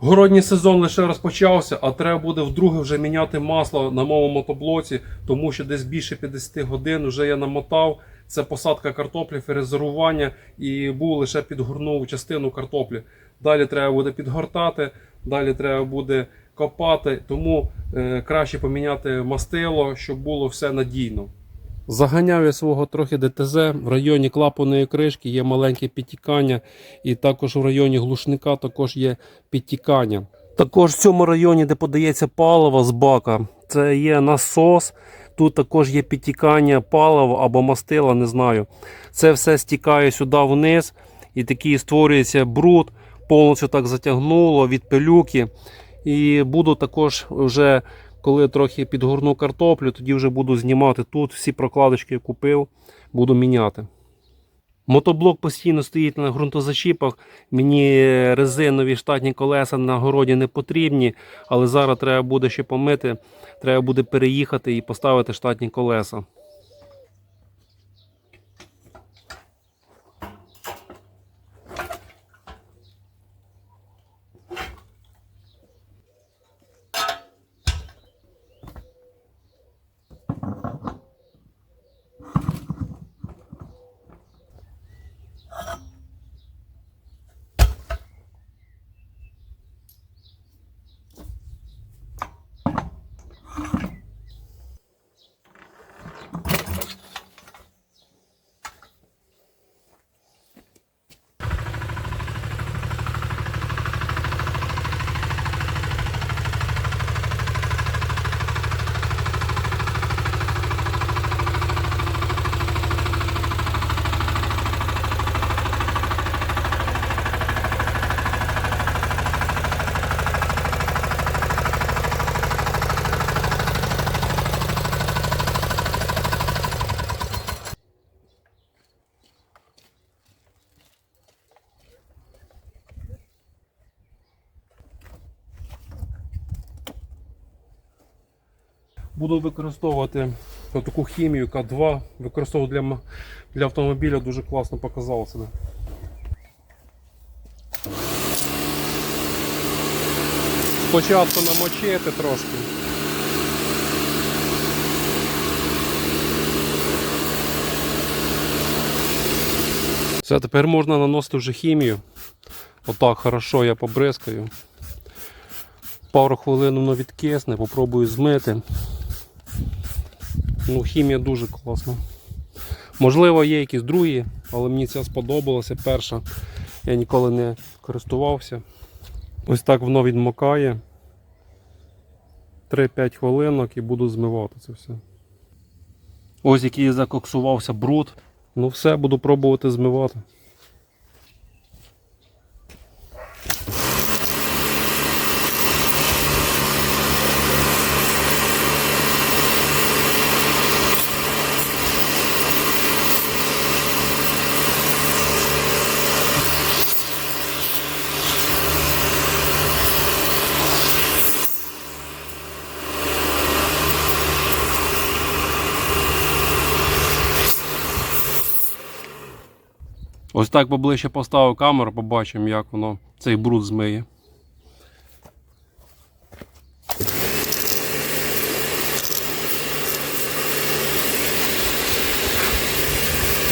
Городній сезон лише розпочався, а треба буде вдруге вже міняти масло на моєму мотоблоці, тому що десь більше 50 годин вже я намотав. Це посадка картоплі, фрезерування і був лише підгорнув частину картоплі. Далі треба буде підгортати, далі треба буде копати, тому е, краще поміняти мастило, щоб було все надійно. Заганяв я свого трохи ДТЗ. В районі клапаної кришки є маленьке підтікання, і також в районі глушника також є підтікання. Також в цьому районі, де подається паливо з бака, це є насос. Тут також є підтікання палива або мастила, не знаю. Це все стікає сюди вниз, і такий створюється бруд, повністю так затягнуло від пилюки. І буду також вже коли трохи підгорну картоплю, тоді вже буду знімати тут всі прокладочки купив, буду міняти. Мотоблок постійно стоїть на ґрунтозачіпах. Мені резинові штатні колеса на городі не потрібні, але зараз треба буде ще помити, треба буде переїхати і поставити штатні колеса. Буду використовувати таку хімію К2. Використовую для, для автомобіля дуже класно показало себе. Спочатку намочити трошки. Все, тепер можна наносити вже хімію. Отак хорошо я побризкаю. Пару хвилин воно відкисне, попробую змити. Ну, хімія дуже класна. Можливо, є якісь другі, але мені ця сподобалася перша. Я ніколи не користувався. Ось так воно відмокає. 3-5 хвилинок і буду змивати це все. Ось який закоксувався бруд. Ну все, буду пробувати змивати. Ось так поближче поставив камеру, побачимо, як воно цей бруд змиє.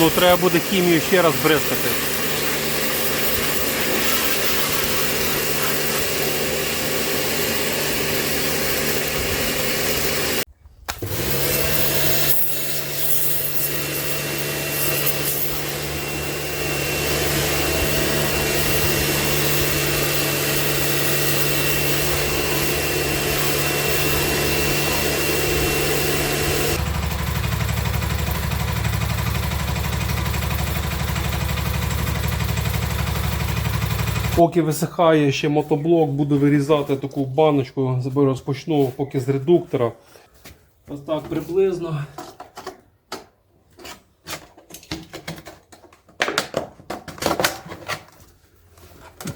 Ну, треба буде хімію ще раз бризкати. Поки висихає ще мотоблок, буду вирізати таку баночку, розпочну поки з редуктора. Ось так приблизно.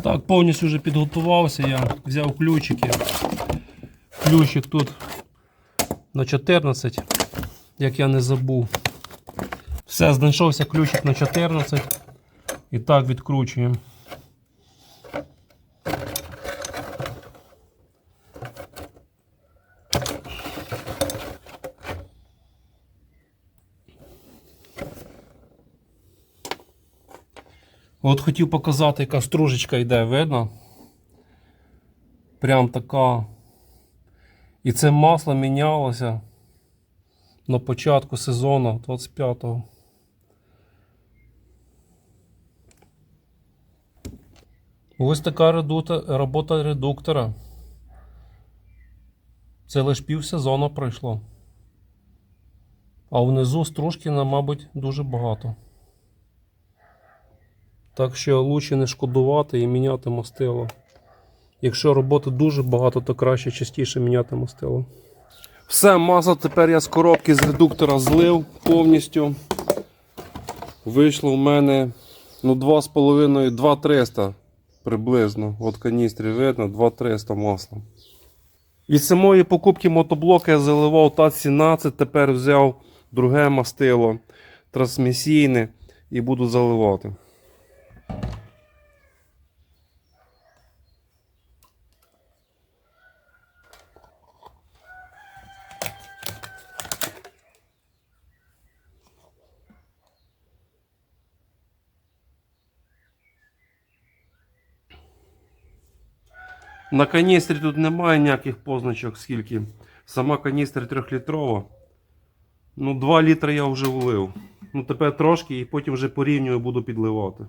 Так, повністю вже підготувався, я взяв ключики. Ключик тут на 14, як я не забув. Все, знайшовся ключик на 14. І так відкручуємо. От хотів показати, яка стружечка йде, видно? Прям така. І це масло мінялося на початку сезону 25-го. Ось така редута, робота редуктора. Це лише пів сезону пройшло. А внизу стружки, мабуть, дуже багато. Так що лучше не шкодувати і міняти мастило. Якщо роботи дуже багато, то краще частіше міняти мастило. Все, масло тепер я з коробки з редуктора злив повністю. Вийшло в мене ну, 2,5 2300 приблизно. От каністрі видно, 2300 масла. Від самої покупки мотоблока я заливав ТАЦ-17, тепер взяв друге мастило трансмісійне і буду заливати. На каністрі тут немає ніяких позначок, скільки. Сама каністра 3-літрова. Ну, 2 літри я вже влив. Ну, тепер трошки і потім вже порівнюю буду підливати.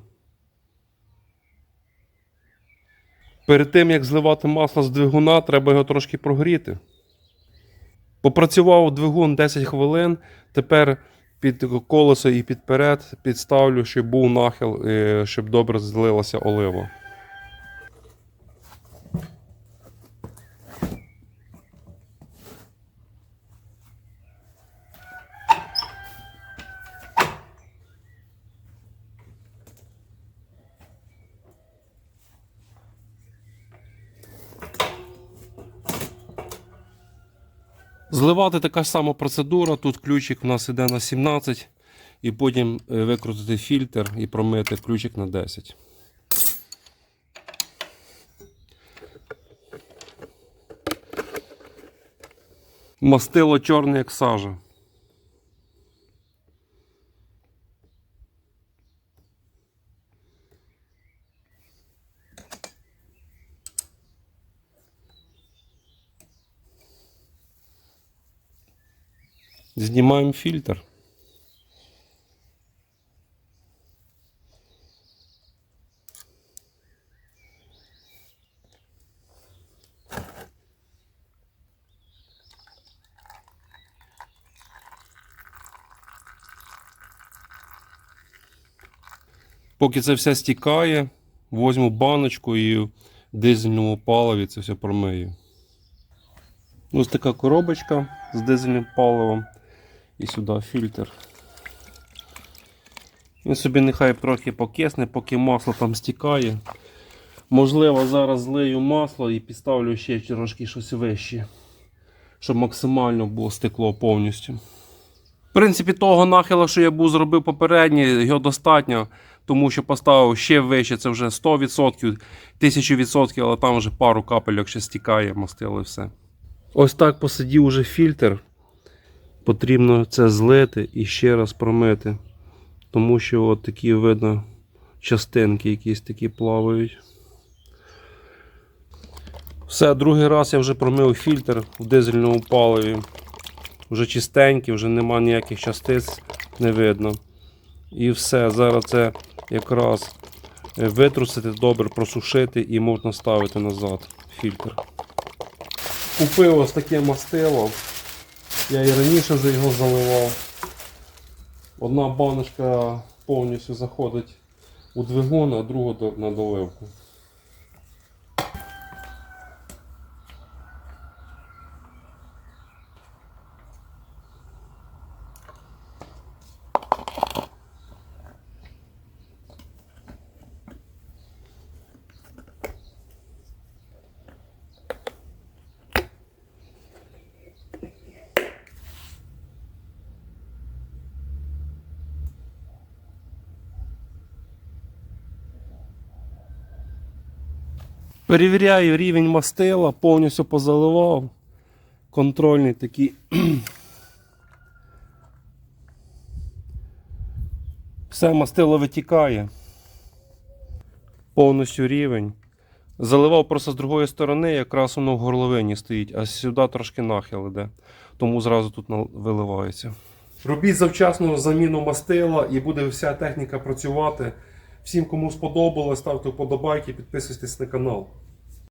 Перед тим, як зливати масло з двигуна, треба його трошки прогріти. Попрацював двигун 10 хвилин. Тепер під колесо і підперед підставлю, щоб був нахил, е, щоб добре злилася олива. Зливати така ж сама процедура. Тут ключик у нас іде на 17, і потім е, викрутити фільтр і промити ключик на 10. Мастило чорне, як сажа. Знімаємо фільтр. Поки це все стікає, возьму баночку і в дизельному паливі це все промию. Ось така коробочка з дизельним паливом. І сюди фільтр. Він собі нехай трохи покисне, поки масло там стікає. Можливо, зараз злию масло і підставлю ще трошки щось вище, щоб максимально було стекло повністю. В принципі, того нахила, що я був зробив попередній, його достатньо, тому що поставив ще вище, це вже 100%, 1000%, але там вже пару капельок ще стікає, мастило і все. Ось так посидів уже фільтр. Потрібно це злити і ще раз промити. Тому що от такі видно частинки якісь такі плавають. Все, другий раз я вже промив фільтр в дизельному паливі. Вже чистенький, вже нема ніяких частиць, не видно. І все, зараз це якраз витрусити, добре просушити і можна ставити назад фільтр. Купив ось таке мастило. Я і раніше вже його заливав. Одна баночка повністю заходить у двигун, а друга на доливку. Перевіряю рівень мастила, повністю позаливав. Контрольний такий. Все мастило витікає. повністю рівень. Заливав просто з другої сторони, якраз воно в горловині стоїть, а сюди трошки нахил іде. Тому зразу тут виливається. Робіть завчасну заміну мастила і буде вся техніка працювати. Всім, кому сподобалось, ставте вподобайки, підписуйтесь на канал.